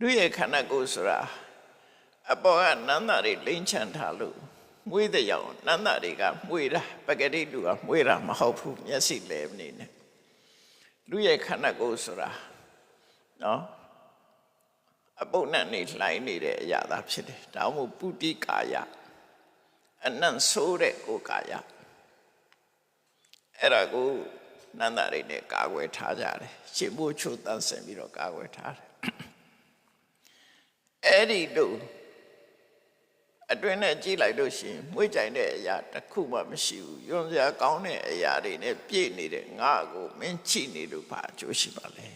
လူရဲ့ခန္ဓာကိုယ်ဆိုတာအပေါ်ကနန္တာတွေလိမ့်ချန်ထားလို့မွေးတဲ့ရောင်နန္တာတွေကမွေးတာပကတိလူကမွေးတာမဟုတ်ဘူးမျက်စိလဲမနေနဲ့လူရဲ့ခန္ဓာကိုယ်ဆိုတာနော်အပုပ်နဲ့နေလှိုင်းနေတဲ့အရာသာဖြစ်တယ်ဒါမှမဟုတ်ပုတိကာယအနံ့ဆိုးတဲ့ကိုယ်ကာယအဲ့ဒါကိုနန္တာတွေနဲ့ကာကွယ်ထားကြတယ်ရှင်ဘိုးချို့တန်းဆင်ပြီးတော့ကာကွယ်ထားတယ် အဲ့ဒီတို့အတွင်းနဲ့ကြည့်လိုက်လို့ရှိရင်မွေးကြိုင်တဲ့အရာတစ်ခုမှမရှိဘူးယွန်စရာကောင်းတဲ့အရာတွေနဲ့ပြည့်နေတဲ့ငါ့ကိုမင်းချိနေလို့ဘာအကျိုးရှိပါလဲ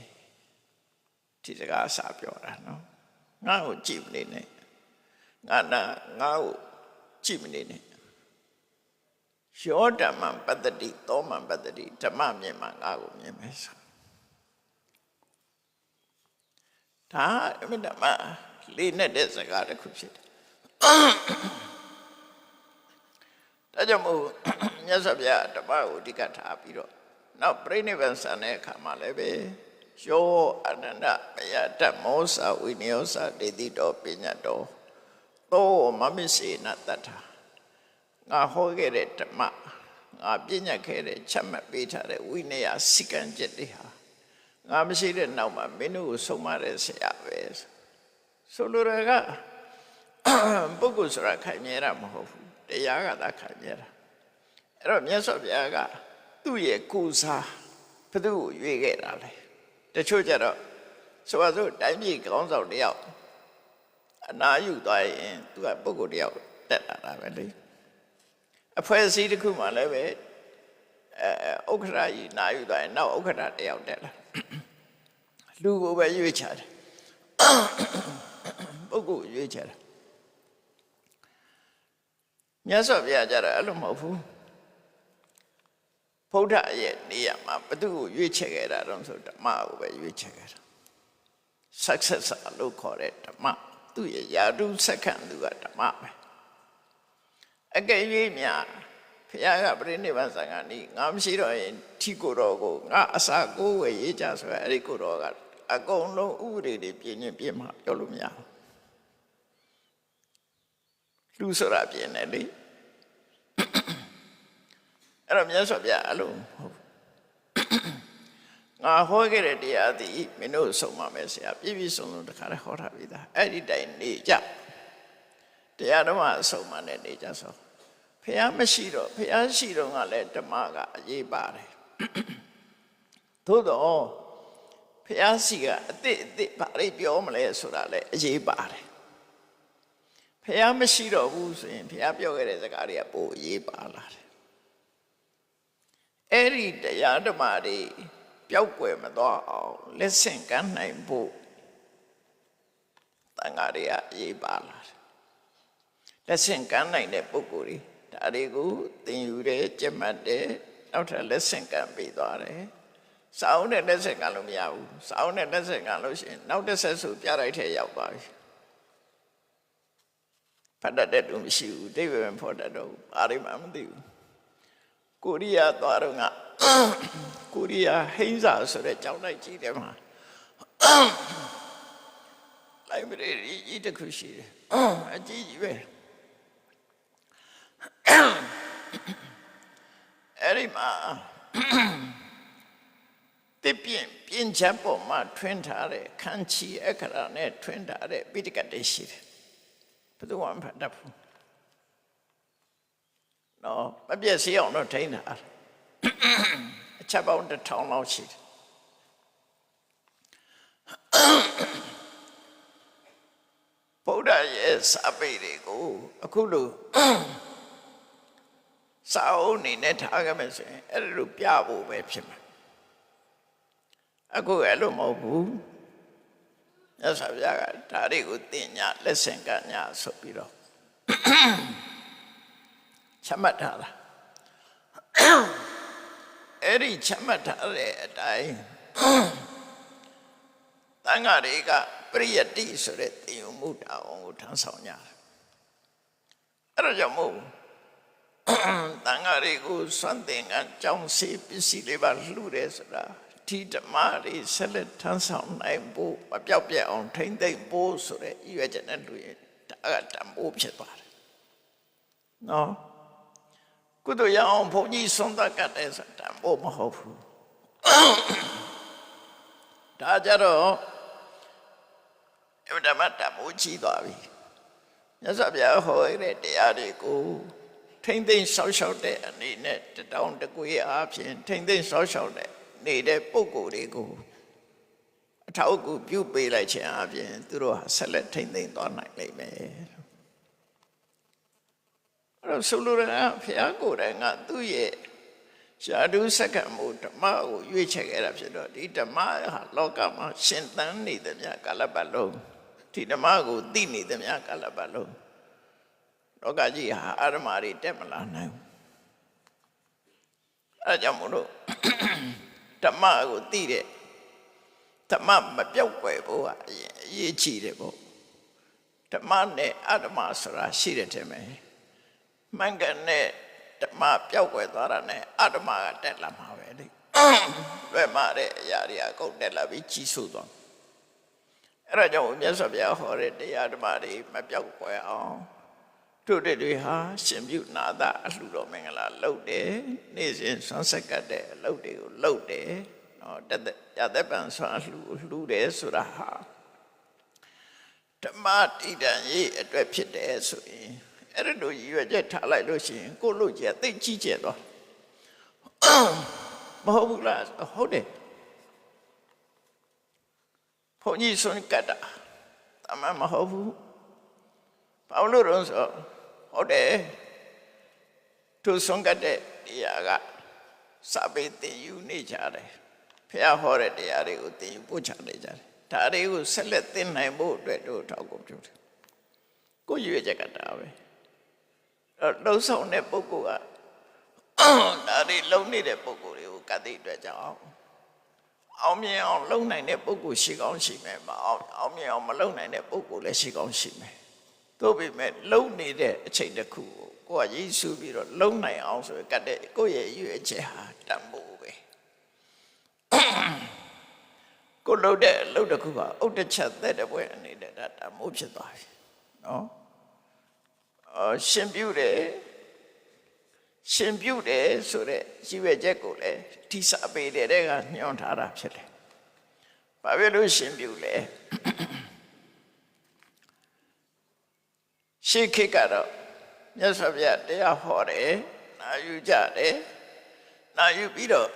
ဒီစကားအစာပြောတာနော်ငါ့ကိုကြည့်မနေနဲ့ငါနာငါ့ကိုကြည့်မနေနဲ့ယောဓမ္မပတ္တိသောမံပတ္တိဓမ္မမြင်မှငါ့ကိုမြင်မယ်ဆိုဒါအမြဲတမ်း လေးနဲ့တဲ့စကားတစ်ခုဖြစ်တယ်။ဒါကြောင့်မို့မြတ်စွာဘုရားတပည့်ကိုအဓိကထားပြီးတော့နောက်ပြိဋိဘံဆန်တဲ့အခါမှာလည်းပဲယောအနန္တမယတမောစာဝိနယောစာဒေတိတော်ပညာတော်သောမမစ္စေနတတ္ထာငါဟောခဲ့တဲ့ဓမ္မငါပြညတ်ခဲ့တဲ့ချက်မှတ်ပေးထားတဲ့ဝိနည်းစိကံချက်တွေဟာငါမရှိတဲ့နောက်မှာမင်းတို့ကိုဆုံးမတဲ့ဆရာပဲဆို လိုရကပုဂ္ဂိုလ်ဆိုတာခိုင်မြဲတာမဟုတ်ဘူးတရားကသာခိုင်မြဲတာအဲ့တော့မြတ်စွာဘုရားကသူ့ရဲ့ကိုယ်စားဘသူ့ကိုရွေးခဲ့တာလေတချို့ကြတော့ဆိုပါစို့တိုင်းပြည်ကောင်းဆောင်တယောက်အနာယူသွားရင်သူကပုဂ္ဂိုလ်တယောက်တက်လာတာပဲလေအဖွဲ့အစည်းတစ်ခုမှလည်းပဲအဲဥက္ခရာကြီးနာယူသွားရင်နောက်ဥက္ခရာတယောက်တက်လာလူကိုပဲရွေးချတယ် ပုဂ္ဂိုလ်ရွေးချတယ်မြတ်စွာဘုရားကြတာအဲ့လိုမဟုတ်ဘူးဗုဒ္ဓရဲ့နေရာမှာဘသူကိုရွေးချယ်ခဲ့တာတော့ဆိုဓမ္မကိုပဲရွေးချယ်ခဲ့တာ successor လို့ခေါ်တဲ့ဓမ္မသူ့ရဲ့ယာတုစက္ကန့်သူကဓမ္မပဲအကယ်၍များဘုရားကပြိဋိဘံသံဃာနီးငါမရှိတော့ရင်ထီကိုတော်ကိုငါအစာကိုဝယ်ရေးကြဆိုရယ်အဲ့ဒီကိုတော်ကအကုန်လုံးဥပဒေတွေပြင်းရင်ပြင်းမှာပြောလို့မရဘူး လူဆိုတာပြင်းတယ်လေအဲ့တော့မြတ်စွာဘုရားအလုံးဟုတ်ငါဟောခဲ့တဲ့တရားသည်မင်းတို့ဆုံးမမယ်ဆရာပြည့်ပြည့်စုံစုံတခါတည်းဟောထားပြီးသားအဲ့ဒီတိုင်နေကြတရားတော်မှာအဆုံးမနဲ့နေကြဆိုဖះမရှိတော့ဖះရှိတော့ကလည်းဓမ္မကအရေးပါတယ်သို့တော့ဖះစီကအစ်စ်အစ်စ်ဘာတွေပြောမလဲဆိုတာလည်းအရေးပါတယ် ဖះမရှိတော့ဘူးဆိုရင်ဖះပြောခဲ့တဲ့စကားတွေကပိုအရေးပါလာတယ်အဲ့ဒီတရားဓမ္မတွေပျောက်ကွယ်မသွားအောင်လက်ဆင့်ကမ်းနိုင်ဖို့တန်ဃာတွေကအရေးပါလာတယ်လက်ဆင့်ကမ်းနိုင်တဲ့ပုဂ္ဂိုလ်တွေဒါတွေကိုသင်ယူတယ်ကြက်မှတ်တယ်နောက်ထပ်လက်ဆင့်ကမ်းပေးသွားတယ်စာအုပ်နဲ့လက်ဆင့်ကမ်းလို့မရဘူးစာအုပ်နဲ့လက်ဆင့်ကမ်းလို့ရှိရင်နောက်တစ်ဆက်ဆိုပြလိုက်ထဲရောက်သွားပြီ ဖတ်တတ်တဲ့သူမရှိဘူးဒိဗေမဖော်တတ်တော့ဘူးဘာတွေမှမသိဘူးကိုရီးယားသွားတော့ကကိုရီးယားဟိန်းစာဆိုတဲ့ကျောင်းလိုက်ကြီးတယ်မှာ library ကြီးတစ်ခုရှိတယ်အကြီးကြီးပဲအဲ့ဒီမှာပြပြင်းပြင်းချပေါ်မှာထွင်းထားတဲ့ခန်းချီအခရာနဲ့ထွင်းထားတဲ့ပိဋကတ်တွေရှိတယ် ဘယ်သူမှမဖတ်တတ်ဘူးနော်မပြည့်စည်အောင်တော့ထိန်းတာအချက်ပေါင်းတစ်ထောင်လောက်ရှိတယ်ဗုဒ္ဓရဲ့စာပေတွေကိုအခုလို့စာအုပ်အနေနဲ့ထားခဲ့မယ်ဆိုရင်အဲ့လိုပြဖို့ပဲဖြစ်မှာအခုအဲ့လိုမဟုတ်ဘူး မြတ်စွာဘုရားကဒါတွေကိုသင်ညာလက်ဆင့်ကညာဆိုပြီးတော့ချမှတ်ထားတာအဲ့ဒီချမှတ်ထားတဲ့အတိုင်းတန်ဃာတွေကပရိယတ္တိဆိုတဲ့သင်ယူမှုတောင်းကိုထမ်းဆောင်ကြတယ်အဲ့ဒါကြောင့်မို့တန်ဃာတွေကိုစွန့်သင်ကကြောင်းစေပစ္စည်းလေးပါလှူတယ်ဆိုတာ ဒီဓမ္မတွေဆက်လက်ထမ်းဆောင်နိုင်ဖို့မပြောက်ပြက်အောင်ထိမ့်သိမ့်ဖို့ဆိုတဲ့ရည်ရွယ်ချက်နဲ့လူရင်ဒါကတန်ဖိုးဖြစ်သွားတယ်နော်ကုသိုလ်ရအောင်ဘုန်းကြီးဆုံးသတ်ကတ်တယ်ဆိုတာတန်ဖိုးမဟုတ်ဘူးဒါကြတော့အဲ့ဒါမှတန်ဖိုးကြီးသွားပြီမြတ်စွာဘုရားဟောရတဲ့တရားတွေကိုထိမ့်သိမ့်ဆောက်ရှောက်တဲ့အနေနဲ့တတောင်တကွေအားဖြင့်ထိမ့်သိမ့်ဆောက်ရှောက်တဲ့ နေတဲ့ပုံကိုယ်တွေကိုအထောက်အကူပြုပေးလိုက်ခြင်းအပြင်သူတို့ဟာဆက်လက်ထိမ့်သိမ့်သွားနိုင်လိမ့်မယ်အဲ့တော့ဆိုလိုတာကဘုရားကိုယ်တိုင်ကသူ့ရဲ့ရှားဒုစက္ကမှုဓမ္မကိုရွေးချယ်ခဲ့တာဖြစ်တော့ဒီဓမ္မဟာလောကမှာရှင်သန်နေသမျှကာလပတ်လုံးဒီဓမ္မကိုသိနေသမျှကာလပတ်လုံးလောကကြီးဟာအာရမတွေတက်မလာနိုင်ဘူးအဲဒါကြောင့်မို့လို့ ဓမ္မကိုသိတဲ့ဓမ္မမပြောက်ွယ်ဖို့ကအရင်အရေးကြီးတယ်ပေါ့ဓမ္မနဲ့အဓမ္မဆိုတာရှိတယ်ထင်မယ်မှန်ကန်တဲ့ဓမ္မပြောက်ွယ်သွားတာနဲ့အဓမ္မကတက်လာမှာပဲလေလွယ်မှာတဲ့အရာတွေအကုန်တက်လာပြီးကြီးဆိုးသွားအဲ့ဒါကြောင့်မြတ်စွာဘုရားဟောတဲ့တရားဓမ္မတွေမပြောက်ွယ်အောင် တို့တွေဟာရှင်ပြုနာတာအလှတော်မင်္ဂလာလုပ်တယ်နေ့စဉ်ဆွမ်းဆက်ကတ်တဲ့အလုပ်တွေကိုလုပ်တယ်နော်တသက်ရသက်ပံဆွမ်းလှူလှူတယ်ဆိုတာဟာဓမ္မတည်တံ့ရေးအတွက်ဖြစ်တယ်ဆိုရင်အဲ့ဒါတို့ရည်ရွယ်ချက်ထားလိုက်လို့ရှိရင်ကိုယ့်လို့ကျသိကြီးကျယ်သွားမဟုတ်ဘူးလားဟုတ်တယ်ဘုန်းကြီးဆွမ်းကတ်တာအမှန်မဟုတ်ဘူး ဘာလို့လဲဆိုဟုတ်တယ်သူဆုံးကတဲ့တရားကစာပေသင်ယူနေကြတယ်ဖះဟောတဲ့တရားတွေကိုသင်ယူပို့ချနေကြတယ်ဒါတွေကိုဆက်လက်သင်နိုင်ဖို့အတွက်တို့ထောက်ကိုပြုတယ်ကိုရွေချက်ကတာပဲအဲ့လှုပ်ဆောင်တဲ့ပုဂ္ဂိုလ်ကဒါတွေလုံနေတဲ့ပုဂ္ဂိုလ်တွေကိုကတိအတွက်ကြောင့်အောင်မြင်အောင်လုံနိုင်တဲ့ပုဂ္ဂိုလ်ရှိကောင်းရှိမယ်မအောင်အောင်မြင်အောင်မလုံနိုင်တဲ့ပုဂ္ဂိုလ်လည်းရှိကောင်းရှိမယ် တို့ပေမဲ့လုံနေတဲ့အချိန်တစ်ခုကိုကိုကရေးဆူပြီးတော့လုံနိုင်အောင်ဆိုကတ်တဲ့ကိုယ့်ရဲ့ရွေးချက်ဟာတန်ဖို့ပဲကိုလုံတဲ့အလုပ်တစ်ခုကဥဒ္ဒချက်တဲ့တဲ့ပွဲအနေနဲ့ဒါတန်ဖို့ဖြစ်သွားပြီနော်အရှင်ပြုတယ်ရှင်ပြုတယ်ဆိုတဲ့ရည်ရွယ်ချက်ကိုလည်းထိစပေးတဲ့တဲ့ကညွှန်ထားတာဖြစ်တယ်။ဘာဖြစ်လို့ရှင်ပြုလဲ ရှေးခေတ်ကတော့မြတ်စွာဘုရားတရားဟောတယ်နာယူကြတယ်နာယူပြီးတော့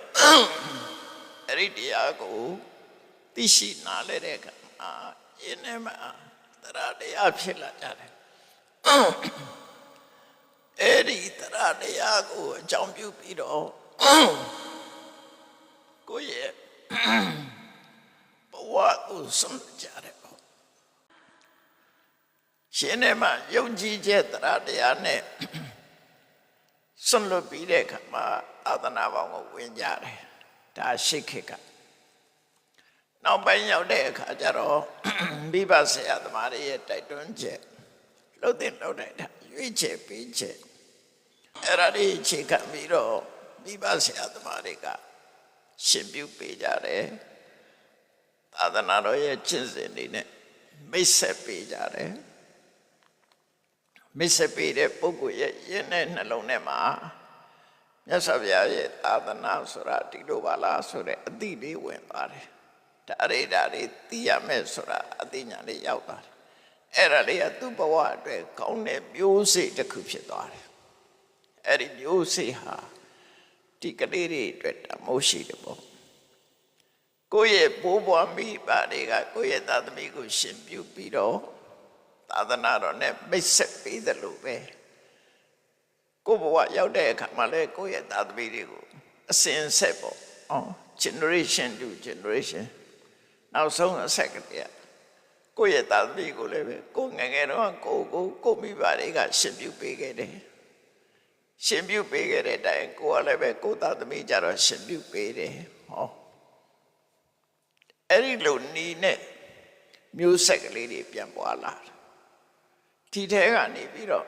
အဲ့ဒီတရားကိုသိရှိနားလဲတဲ့အခါမှာယင်းနဲ့မှာတရားတရားဖြစ်လာကြတယ်အဲ့ဒီတရားတရားကိုအကြောင်းပြုပြီးတော့ကိုယ့်ရဲ့ဘဝကိုဆုံးကြတယ်ပေါ့ ရှင်နဲ့မှယုံကြည်ချက်တရားတရားနဲ့ဆုံးလွတ်ပြီးတဲ့အခါမှာသာသနာပေါင်းကိုဝင်ကြတယ်ဒါရှိခေတ်ကနောက်ပိုင်းရောက်တဲ့အခါကျတော့မိဘဆရာသမားတွေရဲ့တိုက်တွန်းချက်လှုပ်တဲ့လှုပ်တဲ့ရွေးချက်ပေးချက်အဲ့ဒါတွေခြေခံပြီးတော့မိဘဆရာသမားတွေကရှင်ပြုပေးကြတယ်သာသနာတော်ရဲ့ကျင့်စဉ်တွေနဲ့မိတ်ဆက်ပေးကြတယ် မိတ်ဆက်ပေးတဲ့ပုဂ္ဂိုလ်ရဲ့ယင်းတဲ့နှလုံးထဲမှာမြတ်စွာဘုရားရဲ့သာသနာဆိုတာဒီလိုပါလားဆိုတဲ့အသိလေးဝင်သွားတယ်ဒါရိဒါတွေသိရမယ်ဆိုတာအသိဉာဏ်လေးရောက်သွားတယ်အဲ့ဒါလေးကသူ့ဘဝအတွက်ကောင်းတဲ့မျိုးစေ့တစ်ခုဖြစ်သွားတယ်အဲ့ဒီမျိုးစေ့ဟာဒီကလေးတွေအတွက်တမိုးရှိတယ်ပေါ့ကိုယ့်ရဲ့ဘိုးဘွားမိဘတွေကကိုယ့်ရဲ့သားသမီးကိုရှင်ပြုပြီးတော့ သာသနာတော်နဲ့မိတ်ဆက်ပေးတယ်လို့ပဲကိုယ့်ဘဝရောက်တဲ့အခါမှာလဲကိုယ့်ရဲ့သားသမီးတွေကိုအစဉ်ဆက်ပေါ့အော် generation to generation နောက်ဆုံးအဆက်ကတည်းကကိုယ့်ရဲ့သားသမီးကိုလည်းပဲကိုယ်ငယ်ငယ်တော့ကိုကိုကိုမိဘတွေကရှင်ပြုပေးခဲ့တယ်ရှင်ပြုပေးခဲ့တဲ့အတိုင်းကိုကလည်းပဲကိုသားသမီးကြတော့ရှင်ပြုပေးတယ်ဟောအဲ့ဒီလိုနီးနဲ့မျိုးဆက်ကလေးတွေပြန်ပွားလာ ဒီထဲကနေပြီးတော့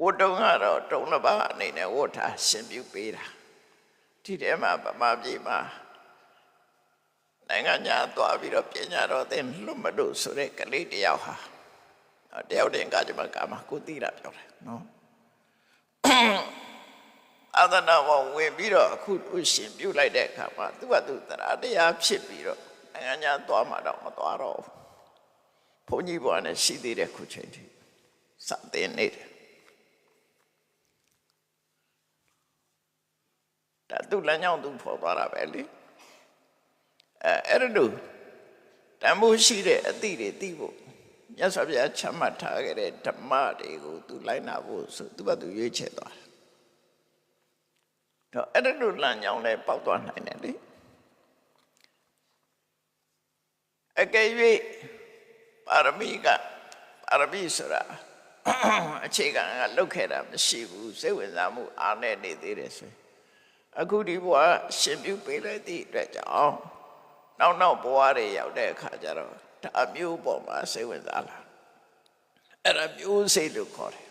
ဝတ်တုံကတော့တုံးတစ်ပါးအနေနဲ့ဝတ်ထားရှင်ပြုပေးတာဒီထဲမှာဗမာပြည်မှာနိုင်ငံညာသွားပြီးတော့ပညာတော်သင်လွတ်မလို့ဆိုတဲ့ကလေးတယောက်ဟာအော်တယောက်တည်းကကြမှာကမှာကိုသိတာပြောတယ်နော်အာသနာဝဝင်ပြီးတော့အခုဥရှင်ပြုတ်လိုက်တဲ့အခါမှာသူကသူတရားတရားဖြစ်ပြီးတော့နိုင်ငံညာသွားမှတော့မသွားတော့ဘူး ဘုန်းကြီးဘွားနဲ့ရှိသေးတဲ့ခုချိန်ထိစတဲ့နေတယ်ဒါသူလမ်းကြောင်းသူဖော်သွားတာပဲလေအဲအဲ့ဒါလို့တန်ဖိုးရှိတဲ့အသည့်တွေသိဖို့မြတ်စွာဘုရားချမှတ်ထားခဲ့တဲ့ဓမ္မတွေကိုသူလိုက်နာဖို့ဆိုသူကသူရွေးချယ်သွားတယ်တော့အဲ့ဒါလို့လမ်းကြောင်းလည်းပေါက်သွားနိုင်တယ်လေအကယ်၍ ပါရမီကပါရမီဆိုတာအခြေခံကလုတ်ခဲ့တာမရှိဘူးစိတ်ဝင်စားမှုအားနဲ့နေသေးတယ်ဆိုရင်အခုဒီဘဝရှင်ပြုပေးလိုက်သည့်အတွက်ကြောင့်နောက်နောက်ဘဝတွေရောက်တဲ့အခါကျတော့ဒါမျိုးပေါ်မှာစိတ်ဝင်စားလာအဲ့ဒါမျိုးစိတ်လို့ခေါ်တယ်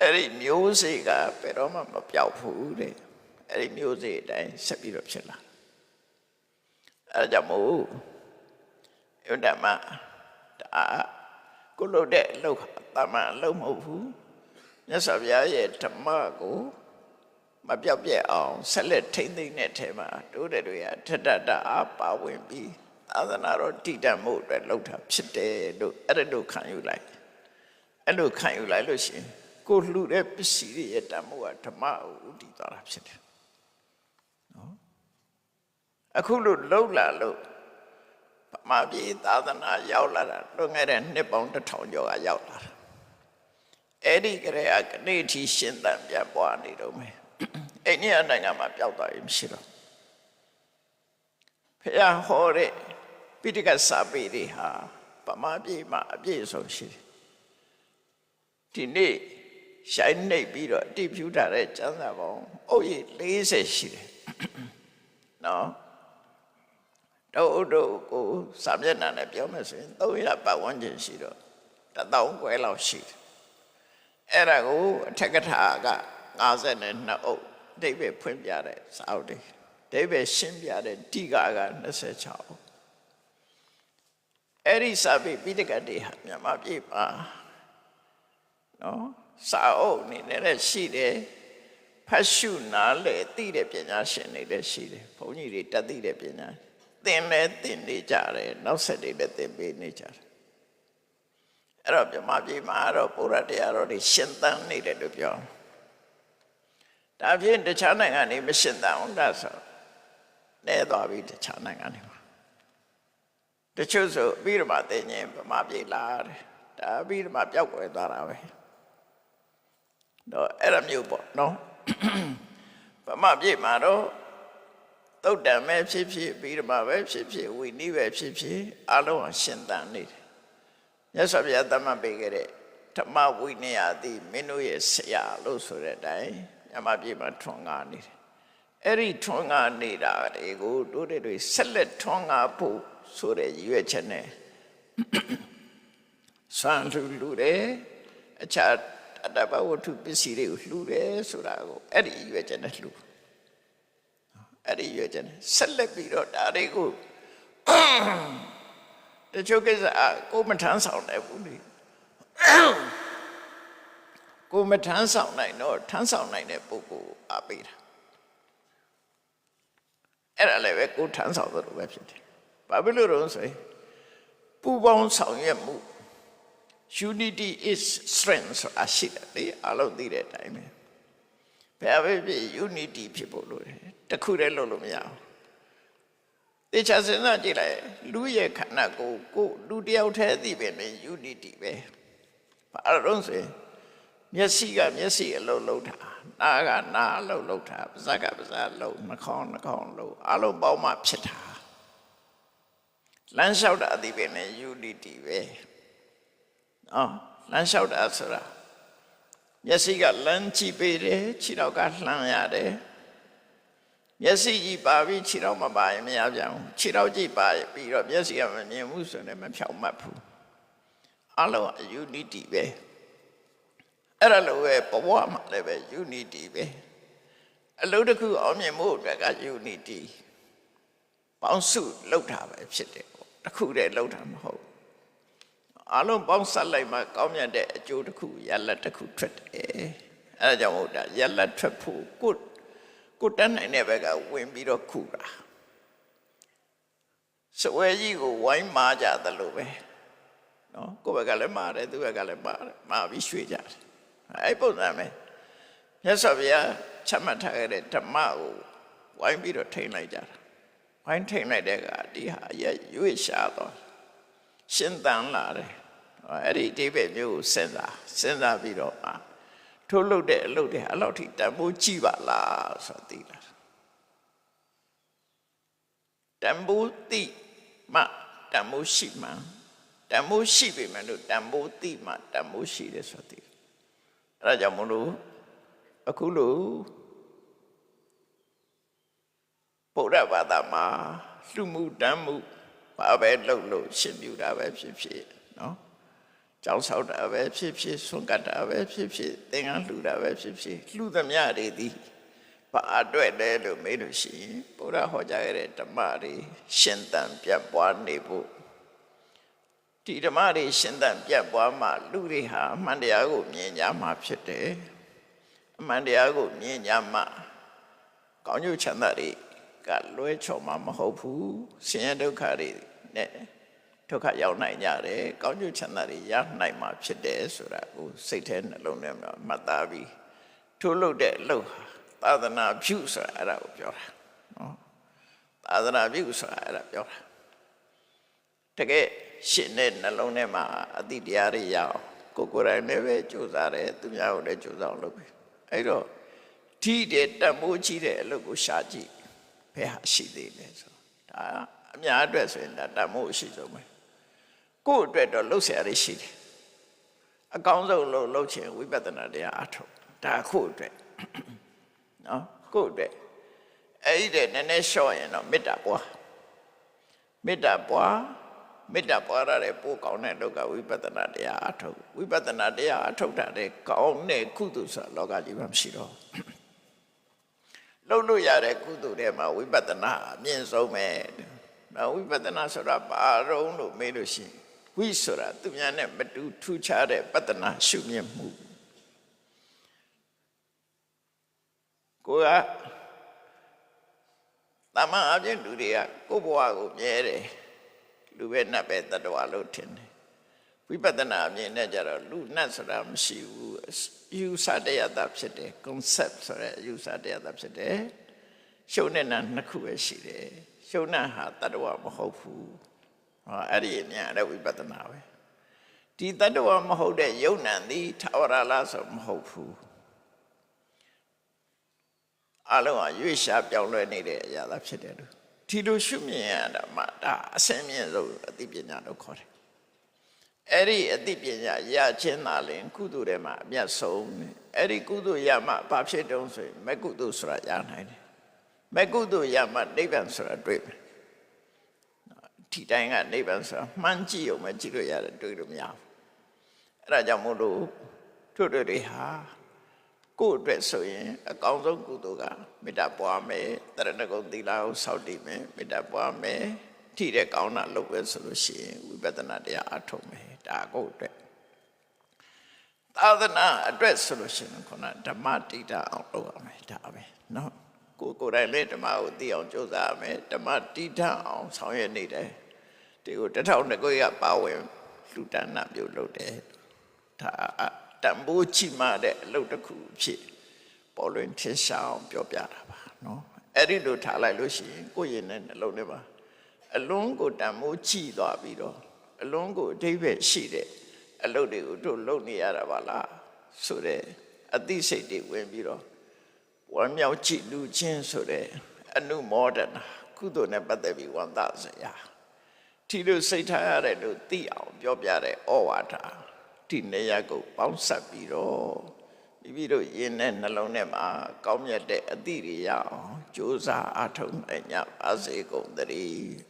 အဲ့ဒီမျိုးစိတ်ကဘယ်တော့မှမပြောက်ဘူးတဲ့အဲ့ဒီမျိုးစိတ်အတိုင်းဆက်ပြီးတော့ဖြစ်လာအဲ့ဒါကြောင့်မို့ ယုဒ္ဓမဒါကိုလို့တဲ့အလုပ်ဟာတာမန်အလုပ်မဟုတ်ဘူးမြတ်စွာဘုရားရဲ့ဓမ္မကိုမပြောက်ပြက်အောင်ဆက်လက်ထိမ့်သိမ့်တဲ့ထဲမှာတို့တဲ့တွေကထက်တတ်တာအားပါဝင်ပြီးသာသနာတော်တည်တံ့မှုအတွက်လှုပ်တာဖြစ်တယ်လို့အဲ့ဒါလို့ခံယူလိုက်အဲ့လိုခံယူလိုက်လို့ရှိရင်ကိုလှူတဲ့ပစ္စည်းတွေရဲ့တန်မှုကဓမ္မကိုဥတည်သွားတာဖြစ်တယ်နော်အခုလို့လှုပ်လာလို့ ဗမာပြည်သာသနာရောက်လာတာလွန်ခဲ့တဲ့နှစ်ပေါင်းတစ်ထောင်ကျော်ကရောက်လာတာအဲ့ဒီကလေးကနေ့ထီရှင်းတန်ပြပွားနေတော့မယ်အိန္ဒိယနိုင်ငံမှာပျောက်သွားရင်မရှိတော့ဖះဟောတဲ့ပိဋကစာပေတွေဟာဗမာပြည်မှာအပြည့်အစုံရှိတယ်ဒီနေ့ရှိုင်းနှိပ်ပြီးတော့အတိဖြူထားတဲ့ကျမ်းစာပေါင်းအုပ်ရည်40ရှိတယ်နော် တို့တို့ကိုစာမျက်နှာနဲ့ပြောမယ်ဆိုရင်300ပတ်ဝန်းကျင်ရှိတော့1000ခွဲလောက်ရှိတယ်အဲ့ဒါကိုအထက်ကထာက52အုပ်အဓိပ္ပာယ်ဖွင့်ပြတဲ့စာအုပ်တွေအဓိပ္ပာယ်ရှင်းပြတဲ့တိကာက26အုပ်အဲ့ဒီစာပေပိဋကတ်တွေဟာမြန်မာပြည်မှာနော်စာအုပ်အနေနဲ့လည်းရှိတယ်ဖတ်ရှုနားလေသိတဲ့ပညာရှင်တွေလည်းရှိတယ်ဘုန်းကြီးတွေတတ်သိတဲ့ပညာသင် လည်းသင်နေကြတယ်နောက်ဆက်တွေလည်းသင်ပေးနေကြတယ်အဲ့တော့မြန်မာပြည်မှာတော့ပုရတရားတော်တွေရှင်သန်နေတယ်လို့ပြောဒါဖြင့်တခြားနိုင်ငံတွေမရှင်သန်အောင်ဒါဆိုလဲသွားပြီတခြားနိုင်ငံတွေမှာတချို့ဆိုပြီးတော့မှသင်ရင်ဗမာပြည်လာတယ်ဒါပြီးတော့မှပျောက်ကွယ်သွားတာပဲတော့အဲ့လိုမျိုးပေါ့နော်ဗမာပြည်မှာတော့ သုတ်တံပဲဖြစ်ဖြစ်ပြီးတော့မှပဲဖြစ်ဖြစ်ဝိနည်းပဲဖြစ်ဖြစ်အလုံးအရှင်သန်နေတယ်မြတ်စွာဘုရားတမန်ပေးခဲ့တဲ့ဓမ္မဝိနည်းအသည်မင်းတို့ရဲ့ဆရာလို့ဆိုတဲ့အတိုင်းမြမပြည်မှာထွန်းကားနေတယ်အဲ့ဒီထွန်းကားနေတာတွေကိုတို့တွေဆက်လက်ထွန်းကားဖို့ဆိုတဲ့ရည်ရွယ်ချက်နဲ့ဆွမ်းလူလူတယ်အခြားအတ္တဘဝတ္ထုပစ္စည်းတွေကိုလှူတယ်ဆိုတာကိုအဲ့ဒီရွယ်ချက်နဲ့လှူ အဲ့ဒီရွယ်ချက်နဲ့ဆက်လက်ပြီးတော့ဒါတွေကိုတချို့ကိစ္စကိုမထမ်းဆောင်နိုင်ဘူးလေကိုမထမ်းဆောင်နိုင်တော့ထမ်းဆောင်နိုင်တဲ့ပုဂ္ဂိုလ်အားပေးတာအဲ့ဒါလည်းပဲကိုထမ်းဆောင်သလိုပဲဖြစ်တယ်ဘာဖြစ်လို့တော့ဆိုရင်ပူပေါင်းဆောင်ရွက်မှု unity is strength ဆိုတာရှိတယ်လေအလုံးသိတဲ့အတိုင်းပဲ ဘယ်ပဲဖြစ် unity ဖြစ်ဖို့လိုတယ်တခုတည်းလုပ်လို့မရဘူးတေချာစဉ်းစားကြည့်လိုက်လူရဲ့ခန္ဓာကိုယ်ကိုလူတယောက်တည်းသိပဲလေ unity ပဲဘာလို့ဆိုရင်မျက်စိကမျက်စိအလုံးလုံးတာနားကနားအလုံးလုံးတာပါးစပ်ကပါးစပ်အလုံးနှာခေါင်းနှာခေါင်းလုံးအလုံးပေါင်းမှဖြစ်တာလမ်းလျှောက်တာအသိပဲလေ unity ပဲနော်လမ်းလျှောက်တာဆိုတာ မျက်စိကလမ်းကြည့်ပေးတယ်ခြေထောက်ကလှမ်းရတယ်မျက်စိကြည့်ပါပြီးခြေထောက်မပါရင်မရပြန်ဘူးခြေထောက်ကြည့်ပါပြီးတော့မျက်စိကမမြင်ဘူးဆိုရင်မဖြောင့်မတ်ဘူးအလုံး unity ပဲအဲ့ဒါလိုပဲဘဝမှာလည်းပဲ unity ပဲအလုပ်တစ်ခုအောင်မြင်မှုအတွက်က unity ပေါင်းစုလောက်တာပဲဖြစ်တယ်ပေါ့တစ်ခုတည်းလောက်တာမဟုတ်ဘူး အလုံးပေါင်းဆက်လိုက်မှကောင်းမြတ်တဲ့အကျိုးတစ်ခုရလတ်တစ်ခုထွက်တယ်အဲဒါကြောင့်မို့ဒါရလတ်ထွက်ဖို့ကိုယ်ကိုယ်တန်းနိုင်တဲ့ဘက်ကဝင်ပြီးတော့ခုတာစဝဲကြီးကိုဝိုင်းမာကြသလိုပဲနော်ကိုယ့်ဘက်ကလည်းမာတယ်သူ့ဘက်ကလည်းမာတယ်မာပြီးရွှေ့ကြတယ်အဲ့ပုံစံပဲမြတ်စွာဘုရားချမှတ်ထားခဲ့တဲ့ဓမ္မကိုဝိုင်းပြီးတော့ထိန်းလိုက်ကြတာဝိုင်းထိန်းလိုက်တဲ့ကဒီဟာရရွေ့ရှားတော့ ရှင်းတန်းလာတယ်အဲ့ဒီအိဗေမျိုးကိုစဉ်းစားစဉ်းစားပြီးတော့အာထိုးလုတ်တဲ့အလုပ်တွေအဲ့လောက်ထိတန်ဖိုးကြည့်ပါလားဆိုတော့သိလာတန်ဖိုးသိမှတန်ဖိုးရှိမှတန်ဖိုးရှိပေမဲ့လို့တန်ဖိုးသိမှတန်ဖိုးရှိတယ်ဆိုတော့သိအဲ့ဒါကြောင့်မလို့အခုလို့ဗုဒ္ဓဘာသာမှာလူမှုတမ်းမှု ဘာပဲလုပ်လို့ရှင်ပြူတာပဲဖြစ်ဖြစ်နော်ကြောင်းဆောက်တာပဲဖြစ်ဖြစ်ဆွန့်ကတ်တာပဲဖြစ်ဖြစ်သင်္ကန်းလှူတာပဲဖြစ်ဖြစ်လှူသမျှတွေသည်ဘာအတွက်လဲလို့မေးလို့ရှိရင်ဘုရားဟောကြားခဲ့တဲ့ဓမ္မတွေရှင်သန်ပြတ်ပွားနေဖို့ဒီဓမ္မတွေရှင်သန်ပြတ်ပွားမှလူတွေဟာအမှန်တရားကိုမြင်ကြမှာဖြစ်တယ်အမှန်တရားကိုမြင်ကြမှကောင်းကျိုးချမ်းသာတွေကလွဲချော်မှာမဟုတ်ဘူးဆင်းရဲဒုက္ခတွေ နဲ့ဒုက္ခရောက်နိုင်ကြတယ်ကောင်းကျိုးချမ်းသာတွေရနိုင်မှာဖြစ်တယ်ဆိုတာကိုစိတ်ထဲနှလုံးထဲမှာမှတ်သားပြီးထိုးလို့တဲ့အလုပ်ဟာသာသနာပြုဆိုတာအဲ့ဒါကိုပြောတာနော်သာသနာပြုဆိုတာအဲ့ဒါပြောတာတကယ်ရှင်းတဲ့နှလုံးထဲမှာအတိတရားတွေရအောင်ကိုယ်ကိုယ်တိုင်လည်းပဲကြိုးစားတယ်သူများကိုလည်းကြိုးစားအောင်လုပ်ပြီအဲ့တော့ထိတဲ့တတ်မိုးကြီးတဲ့အလုပ်ကိုရှာကြည့်ဘယ်ဟာရှိသေးလဲဆိုဒါ အများအတွက်ဆိုရင်ဒါတတ်မိုးအရှိဆုံးပဲကိုယ့်အတွက်တော့လှုပ်ရှားရရှိတယ်အကောင်းဆုံးလှုပ်လှုပ်ချင်ဝိပဿနာတရားအထုတ်ဒါခုအတွက်နော်ကိုယ့်အတွက်အဲ့ဒီတဲ့နည်းနည်းလျှော့ရင်တော့မေတ္တာပွားမေတ္တာပွားမေတ္တာပွားရတဲ့ပို့ကောင်းတဲ့လောကဝိပဿနာတရားအထုတ်ဝိပဿနာတရားအထုတ်တာတဲ့ကောင်းတဲ့ကုသိုလ်ဆိုတာလောကကြီးမှာမရှိတော့လှုပ်လို့ရတဲ့ကုသိုလ်တွေမှာဝိပဿနာအမြင့်ဆုံးပဲနော် ဝိပဿနာဆိုတာဘာရုံးလို့မေးလို့ရှိရင်ဝိဆိုတာသူများနဲ့မတူထူးခြားတဲ့ပတ္တနာရှုမြင်မှုကိုကတမန်အပြင်လူတွေကကိုယ့်ဘဝကိုမြဲတယ်လူပဲနတ်ပဲတတ္တဝါလို့ထင်တယ်ဝိပဿနာအမြင်နဲ့ကြတော့လူနတ်ဆိုတာမရှိဘူးယူဆတရားသာဖြစ်တယ် concept ဆိုတဲ့ယူဆတရားသာဖြစ်တယ်ရှုံနဲ့နာနှစ်ခုပဲရှိတယ် ရှုံနဲ့ဟာတတ္တဝါမဟုတ်ဘူးဟောအဲ့ဒီအမြင်အဲ့ဝိပဿနာပဲဒီတတ္တဝါမဟုတ်တဲ့ယုံနံသည်ထာဝရလားဆိုမဟုတ်ဘူးအလုံးကရွေ့ရှားပြောင်းလဲနေတဲ့အရာသာဖြစ်တယ်လို့ဒီလိုရှုမြင်ရတာမှဒါအစင်းမြင့်ဆုံးအသိပညာလို့ခေါ်တယ်အဲ့ဒီအသိပညာရခြင်းသာလင် ကုသိုလ်ထဲမှာအမျက်ဆုံးအဲ့ဒီကုသိုလ်ရမှဘာဖြစ်တုံးဆိုရင်မကုသိုလ်ဆိုတာရနိုင်တယ် မကုသိုလ်ရမှနိဗ္ဗာန်ဆိုတာတွေ့မယ်ဒီတိုင်းကနိဗ္ဗာန်ဆိုတာမှန်းကြည့်ရုံပဲကြည့်လို့ရတယ်တွေ့လို့မရဘူးအဲ့ဒါကြောင့်မို့လို့တို့တို့တွေဟာကိုယ့်အတွက်ဆိုရင်အကောင်းဆုံးကုသိုလ်ကမေတ္တာပွားမယ်တရဏဂုံသီလကိုစောင့်တည်မယ်မေတ္တာပွားမယ်ထိတဲ့ကောင်းတာလုပ်ပဲဆိုလို့ရှိရင်ဝိပဿနာတရားအထုတ်မယ်ဒါကိုယ့်အတွက်သာသနာအတွက်ဆိုလို့ရှိရင်ခုနဓမ္မတိတာအောင်လုပ်ရမယ်ဒါပဲเนาะ ကိုကိုယ်တိုင်လည်းဓမ္မကိုသိအောင်ကြိုးစားရမယ်ဓမ္မတည်ထအောင်ဆောင်ရွက်နေတယ်ဒီကိုတထောင်နှစ်ကိုရပါဝင်လူတဏပြုလုပ်တယ်ဒါတံပိုးချိမတဲ့အလုပ်တစ်ခုဖြစ်ပေါ်လွင်ထင်ရှားအောင်ပြောပြတာပါနော်အဲ့ဒီလိုထားလိုက်လို့ရှိရင်ကိုယ့်ရင်နဲ့နှလုံးထဲမှာအလွန်ကိုတံမိုးချိသွားပြီးတော့အလွန်ကိုအဓိပ္ပာယ်ရှိတဲ့အလုပ်တွေကိုတို့လုပ်နေရတာပါလားဆိုတဲ့အသိစိတ်တွေဝင်ပြီးတော့ ဝမ်းမြောက်ကြည်လူချင်းဆိုတဲ့အနုမောဒနာကုသိုလ်နဲ့ပတ်သက်ပြီးဝန်သားစရာဒီလိုစိတ်ထားရတယ်လို့သိအောင်ပြောပြတဲ့ဩဝါဒဒီနေရာကိုပေါင်းဆက်ပြီးတော့မိမိတို့ယင်တဲ့နှလုံးထဲမှာကောင်းမြတ်တဲ့အသည့်တွေရအောင်ကြိုးစားအားထုတ်နိုင်ကြပါစေကုန်သတည်း